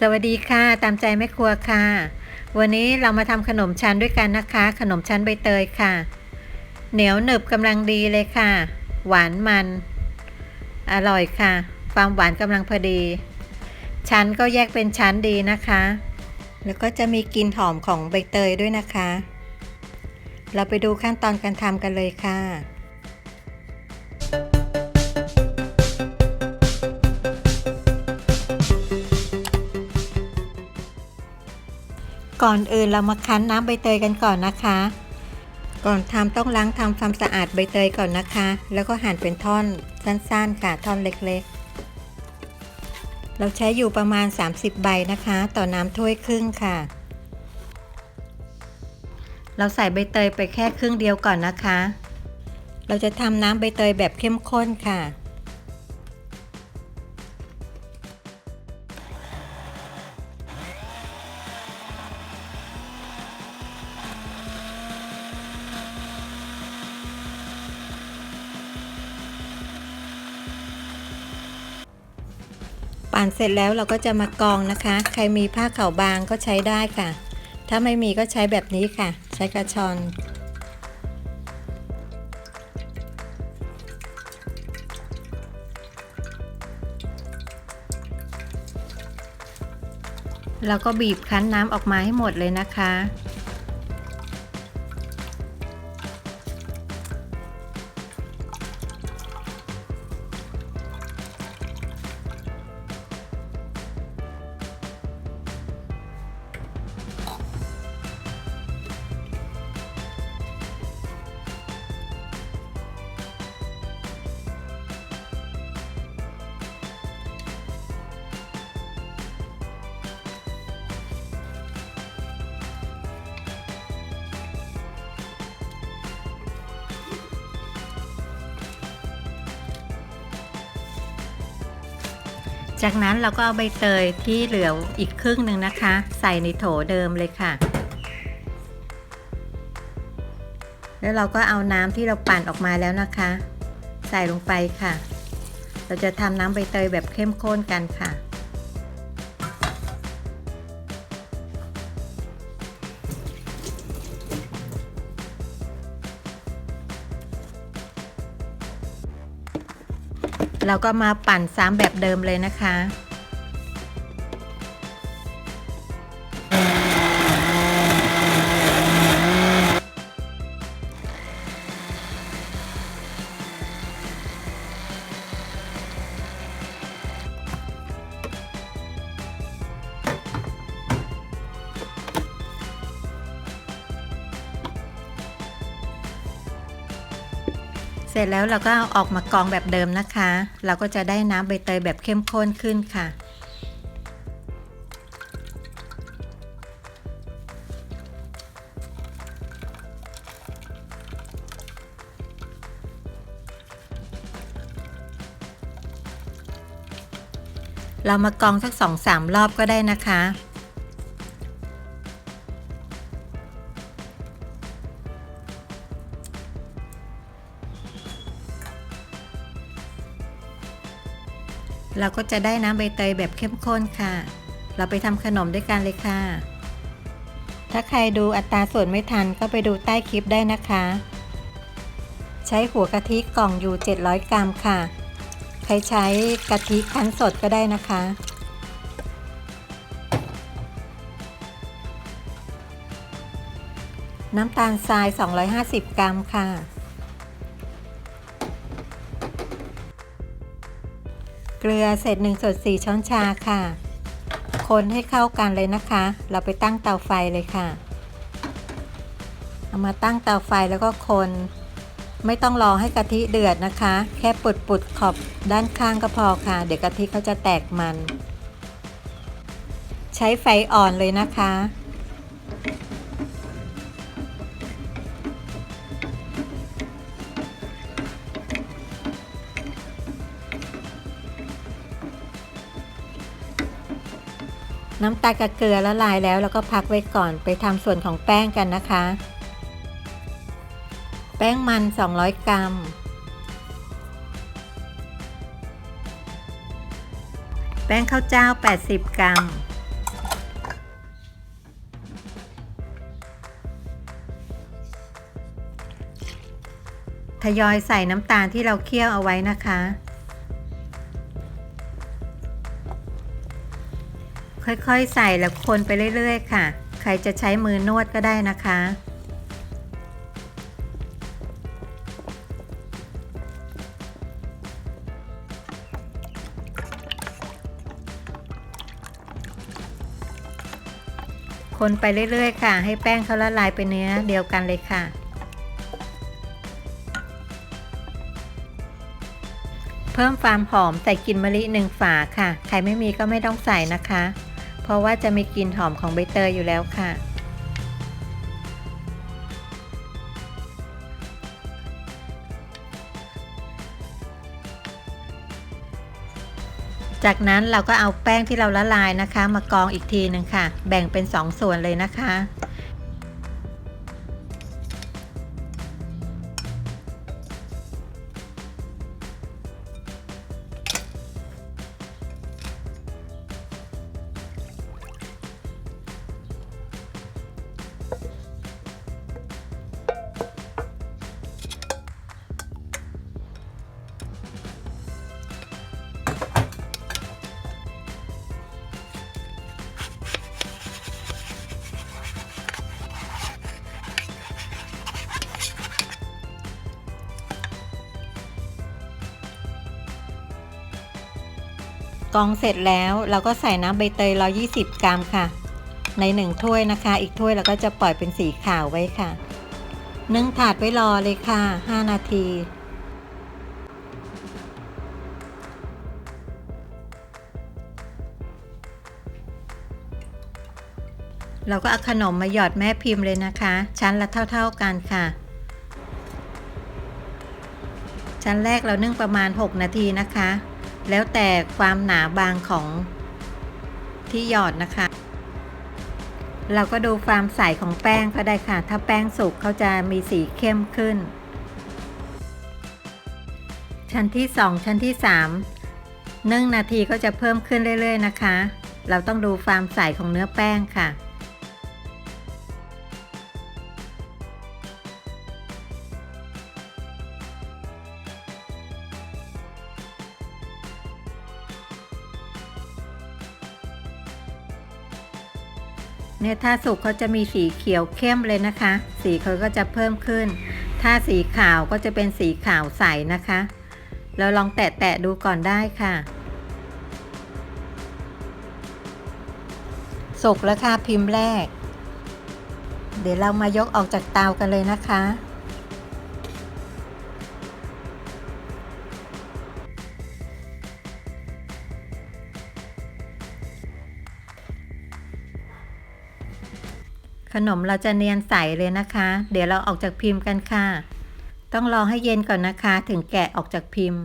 สวัสดีค่ะ ตามใจแม่ครัวค่ะ วันนี้เรามาทำขนมชั้นด้วยกันนะคะ ขนมชั้นใบเตยค่ะ เหนียวหนึบกำลังดีเลยค่ะ หวานมัน อร่อยค่ะ ความหวานกำลังพอดี ชั้นก็แยกเป็นชั้นดีนะคะ แล้วก็จะมีกลิ่นหอมของใบเตยด้วยนะคะ เราไปดูขั้นตอนการทำกันเลยค่ะ ก่อนอื่นเรามาคั้นน้ำใบเตยกันก่อนนะคะ ก่อนทำต้องล้างทำความสะอาดใบเตยก่อนนะคะ แล้วก็หั่นเป็นท่อนสั้นๆค่ะท่อนเล็กๆ เราใช้อยู่ประมาณ 30 ใบนะคะ ต่อน้ำถ้วยครึ่งค่ะ เราใส่ใบเตยไปแค่ครึ่งเดียวก่อนนะคะ เราจะทำน้ำใบเตยแบบเข้มข้นค่ะ ปั่นเสร็จแล้วเราก็จะมากรองนะคะ ใครมีผ้าขาวบางก็ใช้ได้ค่ะ ถ้าไม่มีก็ใช้แบบนี้ค่ะ ใช้กระชอนเราก็บีบคั้นน้ำออกมาให้หมดเลยนะคะ จากนั้นเราก็เอาใบเตยที่เหลืออีกครึ่งหนึ่งนะคะ ใส่ในโถเดิมเลยค่ะ แล้วเราก็เอาน้ำที่เราปั่นออกมาแล้วนะคะ ใส่ลงไปค่ะ เราจะทำน้ำใบเตยแบบเข้มข้นกันค่ะ เราก็มาปั่นซ้ำแบบเดิมเลยนะคะ เสร็จแล้วเราก็เอาออกมากรองแบบเดิมนะคะ เราก็จะได้น้ำใบเตยแบบเข้มข้นขึ้นค่ะ เรามากองสักสองสามรอบก็ได้นะคะ เราก็จะได้น้ำใบเตยแบบเข้มข้นค่ะ เราไปทำขนมด้วยกันเลยค่ะ ถ้าใครดูอัตราส่วนไม่ทันก็ไปดูใต้คลิปได้นะคะ ใช้หัวกะทิกล่องอยู่ 700 กรัมค่ะ ใครใช้กะทิคั้นสดก็ได้นะคะน้ำตาลทราย 250 กรัมค่ะ เกลือเศษ1ส่วน4ช้อนชาค่ะ คนให้เข้ากันเลยนะคะ เราไปตั้งเตาไฟเลยค่ะ เอามาตั้งเตาไฟแล้วก็คน ไม่ต้องรอให้กะทิเดือดนะคะ แค่ปุดปุดขอบด้านข้างก็พอค่ะ เดี๋ยวกะทิเขาจะแตกมัน ใช้ไฟอ่อนเลยนะคะ น้ำตาลกับเกลือละลายแล้วแล้วก็พักไว้ก่อนไปทำส่วนของแป้งกันนะคะ แป้งมัน 200 กรัม แป้งข้าวเจ้า 80 กรัม ทยอยใส่น้ำตาลที่เราเคี่ยวเอาไว้นะคะ ค่อยๆ ใส่แล้วคนไปเรื่อยๆ ค่ะ ใครจะใช้มือนวดก็ได้นะคะ คนไปเรื่อยๆ ค่ะ ให้แป้งเขาละลายเป็นเนื้อเดียวกันเลยค่ะเพิ่มความหอมใส่กลิ่นมะลิหนึ่งฝาค่ะ ใครไม่มีก็ไม่ต้องใส่นะคะ เพราะว่าจะมีกลิ่นหอมของใบเตยอยู่แล้วค่ะ จากนั้นเราก็เอาแป้งที่เราละลายนะคะ มากองอีกทีหนึ่งค่ะ แบ่งเป็น 2 ส่วนเลยนะคะ กองเสร็จแล้วเราก็ใส่น้ำใบเตย120 กรัมค่ะ ใน1ถ้วยนะคะ อีกถ้วยเราก็จะปล่อยเป็นสีขาวไว้ค่ะนึ่งถาดไว้รอเลยค่ะ 5 นาที เราก็เอาขนมมาหยอดแม่พิมพ์เลยนะคะ ชั้นละเท่า ๆกันค่ะ ชั้นแรกเรานึ่งประมาณ 6 นาทีนะคะ แล้วแต่ความหนาบางของที่หยอดนะคะ เราก็ดูความใสของแป้งก็ได้ค่ะ ถ้าแป้งสุกเขาจะมีสีเข้มขึ้น ชั้นที่ 2 ชั้นที่ 3 นึ่งนาทีก็จะเพิ่มขึ้นเรื่อย ๆ นะคะ เราต้องดูความใสของเนื้อแป้งค่ะ เนี่ยถ้าสุกเขาจะมีสีเขียวเข้มเลยนะคะ สีเขาก็จะเพิ่มขึ้น ถ้าสีขาวก็จะเป็นสีขาวใสนะคะ เราลองแตะๆดูก่อนได้ค่ะ สุกแล้วค่ะพิมพ์แรก เดี๋ยวเรามายกออกจากเตากันเลยนะคะ ขนมเราจะเนียนใสเลยนะคะ เดี๋ยวเราออกจากพิมพ์กันค่ะ ต้องรอให้เย็นก่อนนะคะ ถึงแกะออกจากพิมพ์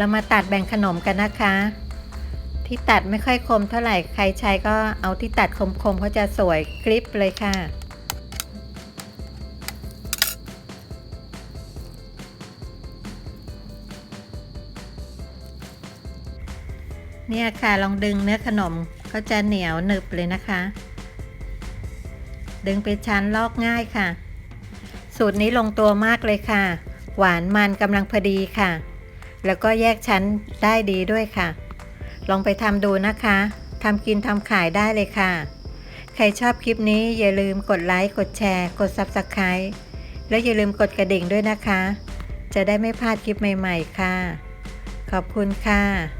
เรามาตัดแบ่งขนมกันนะคะ ที่ตัดไม่ค่อยคมเท่าไหร่ใครใช้ก็เอาที่ตัดคมๆเขาจะสวยกริปเลยค่ะเนี่ยค่ะลองดึงเนื้อขนมก็จะเหนียวหนึบเลยนะคะ ดึงเป็นชั้นลอกง่ายค่ะ สูตรนี้ลงตัวมากเลยค่ะ หวานมันกำลังพอดีค่ะ แล้วก็แยกชั้นได้ดีด้วยค่ะ ลองไปทำดูนะคะทำกินทำขายได้เลยค่ะ ใครชอบคลิปนี้อย่าลืมกดไลค์กดแชร์ กด Subscribe แล้วอย่าลืมกดกระดิ่งด้วยนะคะ จะได้ไม่พลาดคลิปใหม่ ๆ ค่ะ ขอบคุณค่ะ